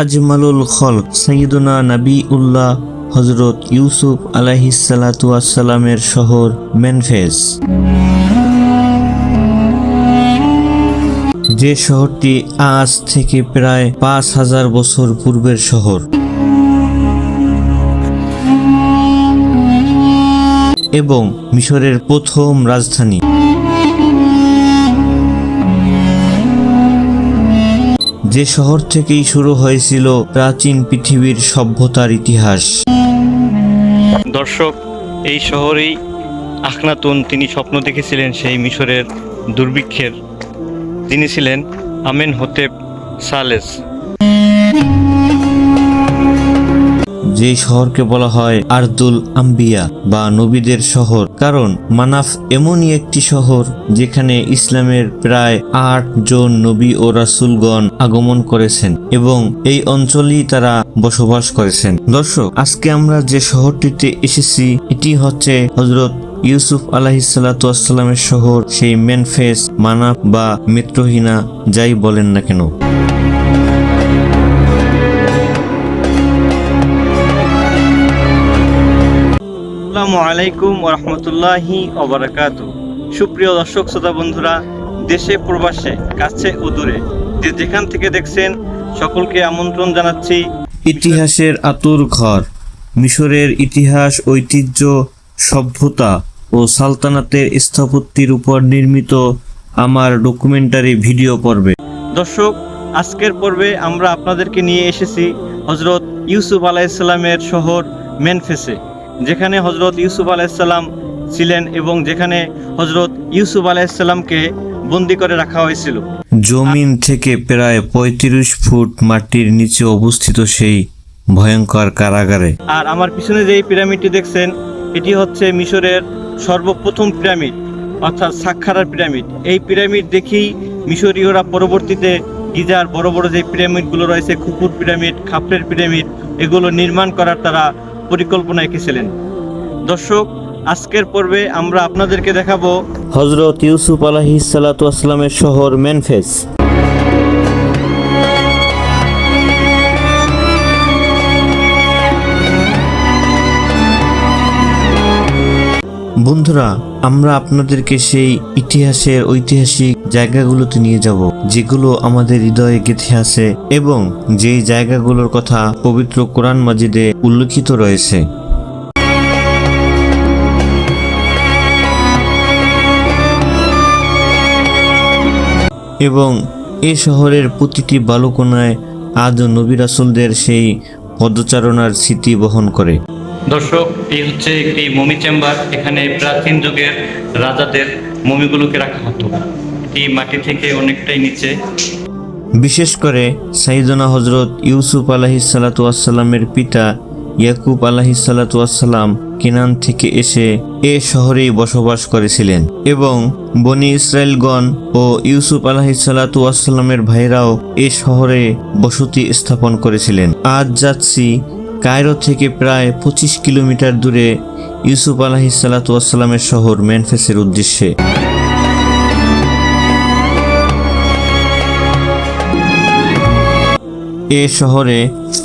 আজমালুল খলক সৈয়দনা নবী উল্লাহ হজরত ইউসুফ আলাহিসাল্লামের শহর মেনফেস। যে শহরটি আজ থেকে প্রায় পাঁচ হাজার বছর পূর্বের শহর। এবং মিশরের প্রথম রাজধানী। যে শহর থেকেই শুরু হয়েছিল প্রাচীন পৃথিবীর সভ্যতার ইতিহাস। দর্শক, এই শহরেই আখনাতুন তিনি স্বপ্ন দেখেছিলেন সেই মিশরের দুর্ভিক্ষের। তিনি ছিলেন আমেন হোতেব সালেস। যে শহরকে বলা হয় আর্দুল আম্বিয়া বা নবীদের শহর, কারণ মানাফ এমনই একটি শহর যেখানে ইসলামের প্রায় আট জন নবী ও রাসুলগণ আগমন করেছেন এবং এই অঞ্চলেই তারা বসবাস করেছেন। দর্শক, আজকে আমরা যে শহরটিতে এসেছি, এটি হচ্ছে হজরত ইউসুফ আলাহিসাল্লামের শহর। সেই মেনফেস, মানাফ বা মিত্রহীনা, যাই বলেন না কেন। আসসালামু আলাইকুম ওরহমতুল্লাহি অবরাকাতু সুপ্রিয় দর্শক শ্রোতা বন্ধুরা দেশে প্রবাসে কাছে ও দূরে যে যেখান থেকে দেখছেন সকলকে আমন্ত্রণ জানাচ্ছি। ইতিহাসের আতুর ঘর মিশরের ইতিহাস ঐতিহ্য সভ্যতা ও সালতানাতের স্থাপত্যের উপর নির্মিত আমার ডকুমেন্টারি ভিডিও পর্বে। দর্শক আজকের পর্বে আমরা আপনাদেরকে নিয়ে এসেছি হজরত ইউসুফ আলাইসাল্লামের শহর মেনফেসে যেখানে হজরত ইউসুফ আলাইসাল্লাম ছিলেন এবং যেখানে হজরত ইউসুফ আলাইসাল্লামকে বন্দি করে রাখা হয়েছিল। জমিন থেকে প্রায় পঁয়ত্রিশ ফুট মাটির নিচে অবস্থিত সেই ভয়ঙ্কর কারাগারে। আর আমার পিছনে যে পিরামিডটি দেখছেন এটি হচ্ছে মিশরের সর্বপ্রথম পিরামিড অর্থাৎ সাক্ষারার পিরামিড। এই পিরামিড দেখেই মিশরীয়রা পরবর্তীতে গিজার বড় বড় যে পিরামিডগুলো রয়েছে খুপুর পিরামিড খাপড়ের পিরামিড এগুলো নির্মাণ করার তারা পরিকল্পনা এঁকেছিলেন। দর্শক আজকের পর্বে আমরা আপনাদেরকে দেখাবো হজরত ইউসুফ আলাহিসাল্লামের শহর মেনফেস। বন্ধুরা, আমরা আপনাদেরকে সেই ইতিহাসের ঐতিহাসিক জায়গাগুলোতে নিয়ে যাব, যেগুলো আমাদের হৃদয়ে গেঁথে আছে এবং যেই জায়গাগুলোর কথা পবিত্র কোরআন মাজিদে উল্লেখিত রয়েছে। এবং এ শহরের প্রতিটি বালুকোনায় আজও নবী রাসুলদের সেই পদচারণার স্মৃতি বহন করে। দর্শক, এই হচ্ছে একটি মমি চেম্বার। এখানে প্রাচীন যুগের রাজাদের মমিগুলোকে রাখা হতো। এটি মাটি থেকে অনেকটাই নিচে। বিশেষ করে সাইদনা হজরত ইউসুফ আলাহিসাল্লাতুয়াসাল্লামের পিতা ইয়াকুব আলাহিসাল্লাতুয়াসাল্লাম কেনান থেকে এসে এ শহরেই বসবাস করেছিলেন এবং বনি ইসরায়েলগণ ও ইউসুফ আলাহিসাল্লাতুয়াসাল্লামের ভাইরাও এ শহরে বসতি স্থাপন করেছিলেন। আজ যাচ্ছি কায়রো থেকে প্রায় পঁচিশ কিলোমিটার দূরে ইউসুফ আলাহিসাল্লাতুয়াসাল্লামের শহর মেনফেসের উদ্দেশ্যে। এ শহরে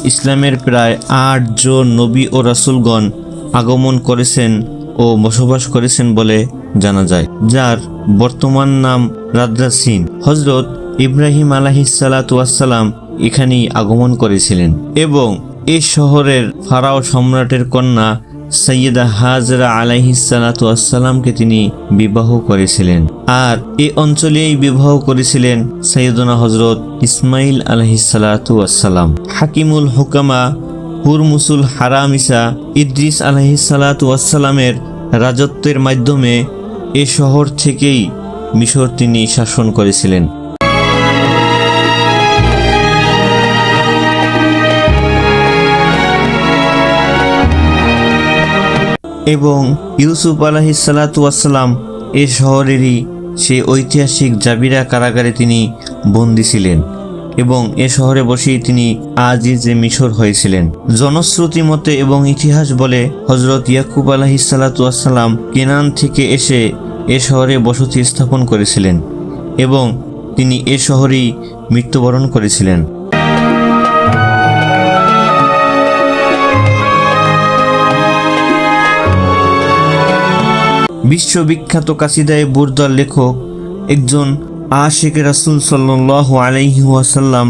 ইসলামের প্রায় আট জন নবী ও রাসুলগণ আগমন করেছেন ও বসবাস করেছেন বলে জানা যায়, যার বর্তমান নাম রাদ্রাসিন হজরত ইব্রাহিম আলাহিসাল্লাতুয়াসাল্লাম এখানেই আগমন করেছিলেন এবং এ শহরের ফারাও সম্রাটের কন্যা সৈয়দা হাজরা আলাইহিসালাতামকে তিনি বিবাহ করেছিলেন। আর এ অঞ্চলেই বিবাহ করেছিলেন সৈয়দনা হজরত ইসমাইল আলহিসালাতাম হাকিমুল হুকামা হুরমুসুল হারামিসা ইদ্রিস আলহিসালাতামের রাজত্বের মাধ্যমে এ শহর থেকেই মিশর তিনি শাসন করেছিলেন। এবং ইউসুফ আলাহিসাল্লাতুয়াসাল্লাম এ শহরেরই সেই ঐতিহাসিক জাবিরা কারাগারে তিনি বন্দী ছিলেন এবং এ শহরে বসেই তিনি আজিজে মিশর হয়েছিলেন। জনশ্রুতি মতে এবং ইতিহাস বলে হজরত ইয়াকুব আলাহিসাল্লাতুয়াসাল্লাম কেনান থেকে এসে এ শহরে বসতি স্থাপন করেছিলেন এবং তিনি এ শহরেই মৃত্যুবরণ করেছিলেন। বিশ্ববিখ্যাত কাসিদায় বুরদার লেখক একজন আশেখ রাসুল সাল্লাহ আলাইহি ওয়াসাল্লাম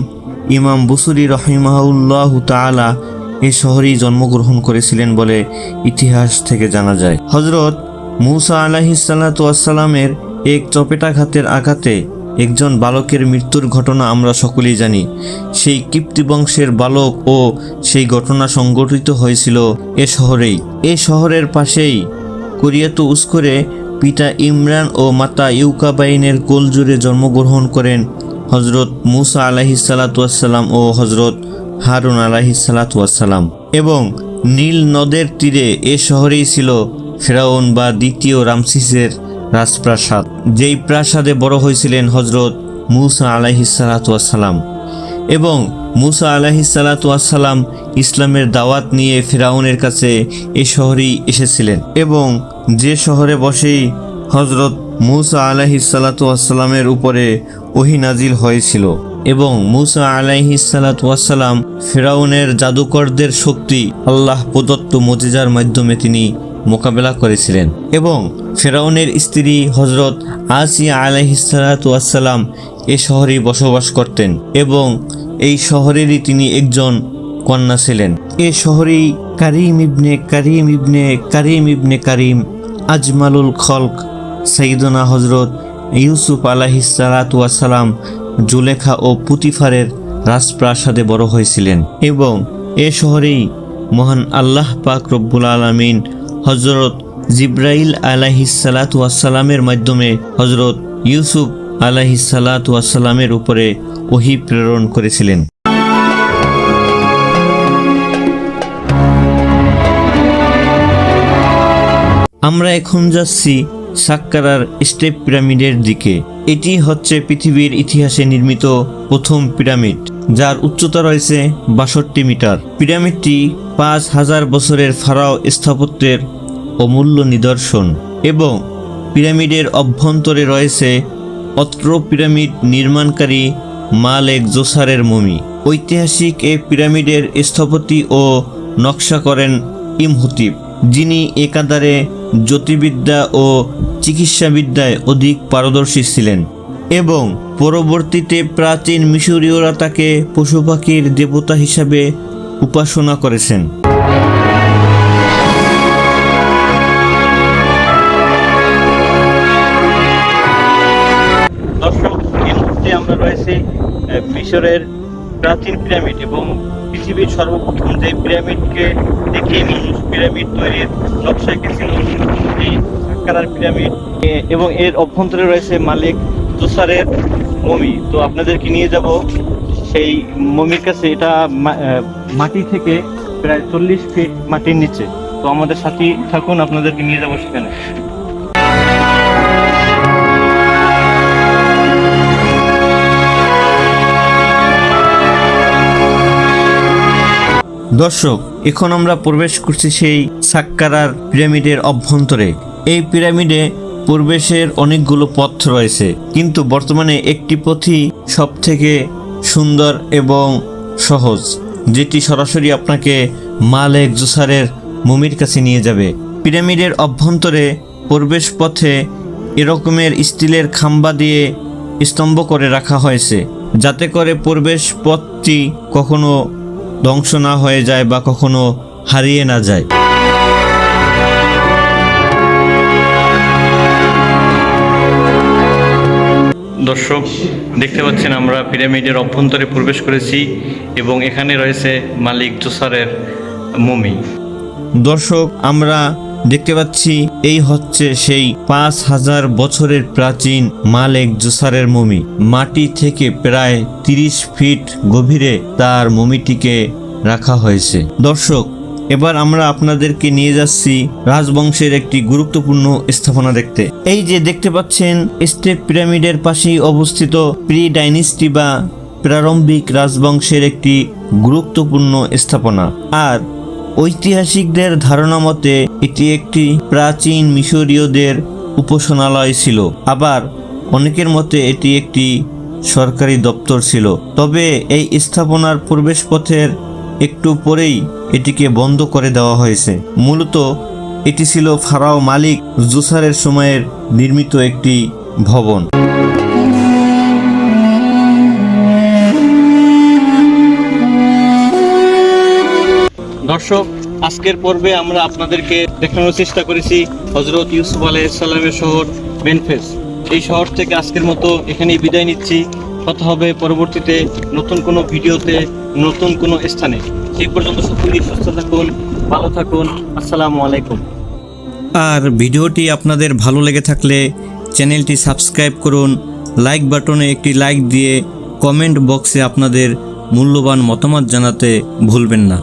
ইমাম বসুরি রহিমাহুল্লাহ তাআলা এ শহরেই জন্মগ্রহণ করেছিলেন বলে ইতিহাস থেকে জানা যায়। হজরত মুসা আলাহিসাল্লামের এক চপেটাঘাতের আঘাতে একজন বালকের মৃত্যুর ঘটনা আমরা সকলেই জানি। সেই কিপ্তি বংশের বালক ও সেই ঘটনা সংঘটিত হয়েছিল এ শহরেই। এ শহরের পাশেই কোরিয়াতু উস্করে পিতা ইমরান ও মাতা ইউকাবাইনের কোল জুড়ে জন্মগ্রহণ করেন। হজরত মুসা আলাহি সালাতাম ও হজরত হারুন আলাহি সালাতাম এবং নীল নদের তীরে এ শহরেই ছিল ফেরাউন বা দ্বিতীয় রামসিসের রাজপ্রাসাদ, যেই প্রাসাদে বড় হয়েছিলেন হজরত মুসা আলাহি সালাতাম এবং মুসা আলাহি সালাতাম ইসলামের দাওয়াত নিয়ে ফেরাউনের কাছে এ শহরেই এসেছিলেন। এবং যে শহরে বসেই হজরত মুসা আলাহি সালাতামের উপরে ওহি নাজিল হয়েছিল। এবং মুসা আলাইহি সালাতাম ফেরাউনের জাদুকরদের শক্তি আল্লাহ প্রদত্ত মজিজার মাধ্যমে তিনি মোকাবেলা করেছিলেন এবং ফেরাউনের স্ত্রী হজরত আসিয়া আলাইহি সালাতাম এ শহরে বসবাস করতেন এবং এই শহরেরই তিনি একজন কন্যা ছিলেন। এ শহরেই কারিম ইবনে কারিম ইবনে কারিম ইবনে কারিম আজমালুল খলক সঈদনা হজরত ইউসুফ আলাহিসালাম জুলেখা ও পুতিফারের রাজপ্রাসাদে বড় হয়েছিলেন এবং এ শহরেই মহান আল্লাহ পাক রব্বুল আলমিন হজরত জিব্রাইল আলাহিসালাতামের মাধ্যমে হজরত ইউসুফ আলাহিসালাতামের উপরে ওহি প্রেরণ করেছিলেন। আমরা এখন যাচ্ছি সাক্কারার স্টেপ পিরামিডের দিকে। এটি হচ্ছে পৃথিবীর ইতিহাসে নির্মিত প্রথম পিরামিড, যার উচ্চতা রয়েছে বাষট্টি মিটার। পিরামিডটি পাঁচ হাজার বছরের ফারাও স্থাপত্যের অমূল্য নিদর্শন এবং পিরামিডের অভ্যন্তরে রয়েছে অত্র পিরামিড নির্মাণকারী মালেক জোসারের মমি। ঐতিহাসিক এ পিরামিডের স্থপতি ও নকশা করেন ইমহুতিব যিনি একাধারে জ্যোতির্বিদ্যা ও চিকিৎসাবিদ্যায় অধিক পারদর্শী ছিলেন এবং পরবর্তীতে প্রাচীন মিশরীয়রা তাকে পশু পাখির দেবতা হিসাবে উপাসনা করেছেন। দর্শক, এই মুহূর্তে আমরা রয়েছি মিশরের প্রাচীন পিরামিড এবং পৃথিবীর সর্বপ্রথম যে পিরামিডকে দেখে মানুষ পিরামিড তৈরির নকশা এঁকেছিল এই পিরামিড। এবং এর অভ্যন্তরে রয়েছে মালিক তুষারের মমি। তো আপনাদেরকে নিয়ে যাব, সেই মমির কাছে এটা মাটি থেকে প্রায় চল্লিশ ফিট মাটির নিচে। তো আমাদের সাথে থাকুন, আপনাদেরকে নিয়ে যাব সেখানে। দর্শক, এখন আমরা প্রবেশ করছি সেই সাক্কারার পিরামিডের অভ্যন্তরে। এই পিরামিডে প্রবেশের অনেকগুলো পথ রয়েছে, কিন্তু বর্তমানে একটি পথই সব থেকে সুন্দর এবং সহজ। যেটি সরাসরি আপনাকে মালেক জোসারের মমির কাছে নিয়ে যাবে। পিরামিডের অভ্যন্তরে প্রবেশ পথে এরকমের স্টিলের খাম্বা দিয়ে স্তম্ভ করে রাখা হয়েছে, যাতে করে প্রবেশ পথটি কখনো ধ্বংস না হয়ে যায় বা কখনো হারিয়ে না যায়। দর্শক, দেখতে পাচ্ছেন আমরা পিরামিডের অভ্যন্তরে প্রবেশ করেছি এবং এখানে রয়েছে মালিক জোসারের মমি। দর্শক, আমরা দেখতে পাচ্ছি এই হচ্ছে সেই পাঁচ হাজার বছরের প্রাচীন মালেক জোসারের মমি। মাটি থেকে প্রায় তিরিশ ফিট গভীরে তার মমিটিকে রাখা হয়েছে। দর্শক এবার আমরা আপনাদেরকে নিয়ে যাচ্ছি রাজবংশের একটি গুরুত্বপূর্ণ স্থাপনা দেখতে। এই যে দেখতে পাচ্ছেন, স্টেপ পিরামিডের পাশেই অবস্থিত প্রি ডাইনিস্টি বা প্রারম্ভিক রাজবংশের একটি গুরুত্বপূর্ণ স্থাপনা। আর ঐতিহাসিকদের ধারণা মতে এটি একটি প্রাচীন মিশরীয়দের উপাসনালয় ছিল। আবার অনেকের মতে এটি একটি সরকারি দপ্তর ছিল। তবে এই স্থাপনার প্রবেশপথের একটু পরেই এটিকে বন্ধ করে দেওয়া হয়েছে। মূলত এটি ছিল ফারাও মালিক জুসারের সময়ের নির্মিত একটি ভবন। দর্শক, আজকের পর্বে আমরা আপনাদেরকে দেখানোর চেষ্টা করেছি হজরত ইউসুফ আলাইসাল্লামের শহর মেনফেস এই শহর থেকে আজকের মতো এখানেই বিদায় নিচ্ছি। কথা হবে পরবর্তীতে নতুন কোনো ভিডিওতে, নতুন কোনো স্থানে। সেই পর্যন্ত সকলেই সুস্থ থাকুন, ভালো থাকুন। আসসালামু আলাইকুম। আর ভিডিওটি আপনাদের ভালো লেগে থাকলে চ্যানেলটি সাবস্ক্রাইব করুন, লাইক বাটনে একটি লাইক দিয়ে কমেন্ট বক্সে আপনাদের মূল্যবান মতামত জানাতে ভুলবেন না।